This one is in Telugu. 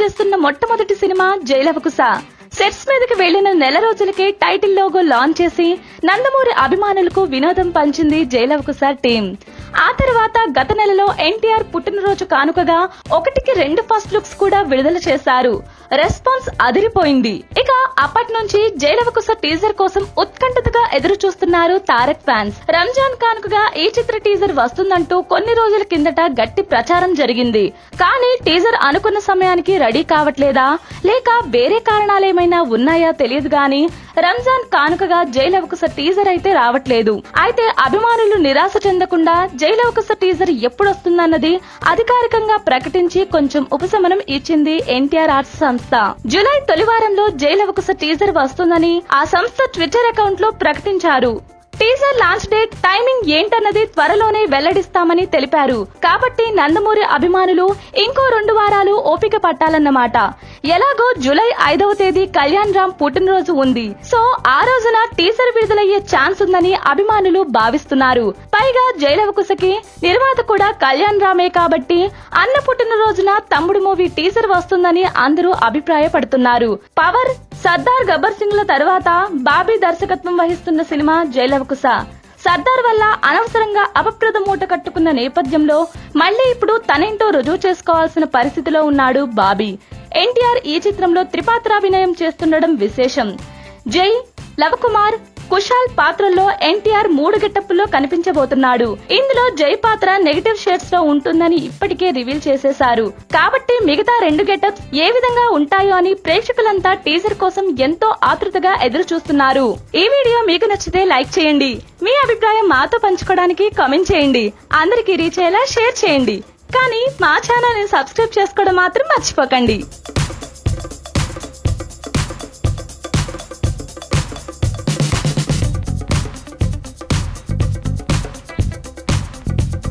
చేస్తున్న మొట్టమొదటి సినిమా జైలవకుశ సెట్స్ మీదకి వెళ్ళిన నెల రోజులకే టైటిల్ లోగో లాంచ్ చేసి నందమూరి అభిమానులకు వినోదం పంచింది జైలవకుశ టీం. ఆ తర్వాత గత నెలలో ఎన్టీఆర్ పుట్టినరోజు కానుకగా ఒకటికి రెండు ఫస్ట్ లుక్స్ కూడా విడుదల చేశారు. రెస్పాన్స్ అదిరిపోయింది. ఇక అప్పటి నుంచి జైలవకుశ టీజర్ కోసం ఉత్కంఠతగా ఎదురు చూస్తున్నారు తారక్ ఫ్యాన్స్. రంజాన్ కానుకగా ఈ చిత్ర టీజర్ వస్తుందంటూ కొన్ని రోజుల కిందట గట్టి ప్రచారం జరిగింది. కానీ టీజర్ అనుకున్న సమయానికి రెడీ కావట్లేదా? లేక వేరే కారణాలేమైనా ఉన్నాయా తెలియదు గానీ రంజాన్ కానుకగా జైలవకుశ టీజర్ అయితే రావట్లేదు. అయితే అభిమానులు నిరాశ చెందకుండా జైలవకుశ టీజర్ ఎప్పుడొస్తుందన్నది అధికారికంగా ప్రకటించి కొంచెం ఉపశమనం ఇచ్చింది ఎన్టీఆర్ ఆర్ట్స్ సంస్థ. జూలై తొలివారంలో జైలవకుశ టీజర్ వస్తుందని ఆ సంస్థ ట్విట్టర్ అకౌంట్లో ప్రకటించారు టీజర్ లాంచ్ డేట్ టైమింగ్ ఏంటన్నది త్వరలోనే వెల్లడిస్తామని తెలిపారు. కాబట్టి నందమూరి అభిమానులు ఇంకో రెండు వారాలు ఓపిక పట్టాలన్నమాట. ఎలాగో జూలై ఐదవ తేదీ కళ్యాణ్ రామ్ పుట్టినరోజు ఉంది. సో ఆ రోజున టీజర్ విడుదలయ్యే ఛాన్స్ ఉందని అభిమానులు భావిస్తున్నారు. పైగా జైలవకుశకి నిర్మాత కూడా కళ్యాణ్ రామే కాబట్టి అన్న పుట్టినరోజున తమ్ముడు మూవీ టీజర్ వస్తుందని అందరూ అభిప్రాయపడుతున్నారు. పవర్ సర్దార్ గబ్బర్ సింగ్ ల తర్వాత బాబీ దర్శకత్వం వహిస్తున్న సినిమా జైలవకుశ సర్దార్ వల్ల అనవసరంగా అపప్రద మూట కట్టుకున్న నేపథ్యంలో మళ్ళీ ఇప్పుడు తనేంటో రుజువు చేసుకోవాల్సిన పరిస్థితిలో ఉన్నాడు బాబీ. ఎన్టీఆర్ ఈ చిత్రంలో త్రిపాత్రాభినయం చేస్తుండడం విశేషం. జై లవకుమార్ కుషాల్ పాత్రలో ఎన్టీఆర్ మూడు గెటప్పుల్లో కనిపించబోతున్నాడు. ఇందులో జై పాత్ర నెగటివ్ షేడ్స్లో ఉంటుందని ఇప్పటికే రివీల్ చేసేశారు. కాబట్టి మిగతా రెండు గెటప్స్ ఏ విధంగా ఉంటాయో అని ప్రేక్షకులంతా టీజర్ కోసం ఎంతో ఆతృతగా ఎదురు చూస్తున్నారు ఈ వీడియో మీకు నచ్చితే లైక్ చేయండి. మీ అభిప్రాయం మాతో పంచుకోవడానికి కామెంట్ చేయండి. అందరికీ రీచ్ అయ్యేలా షేర్ చేయండి. కానీ మా ఛానల్ని సబ్స్క్రైబ్ చేసుకోవడం మాత్రం మర్చిపోకండి.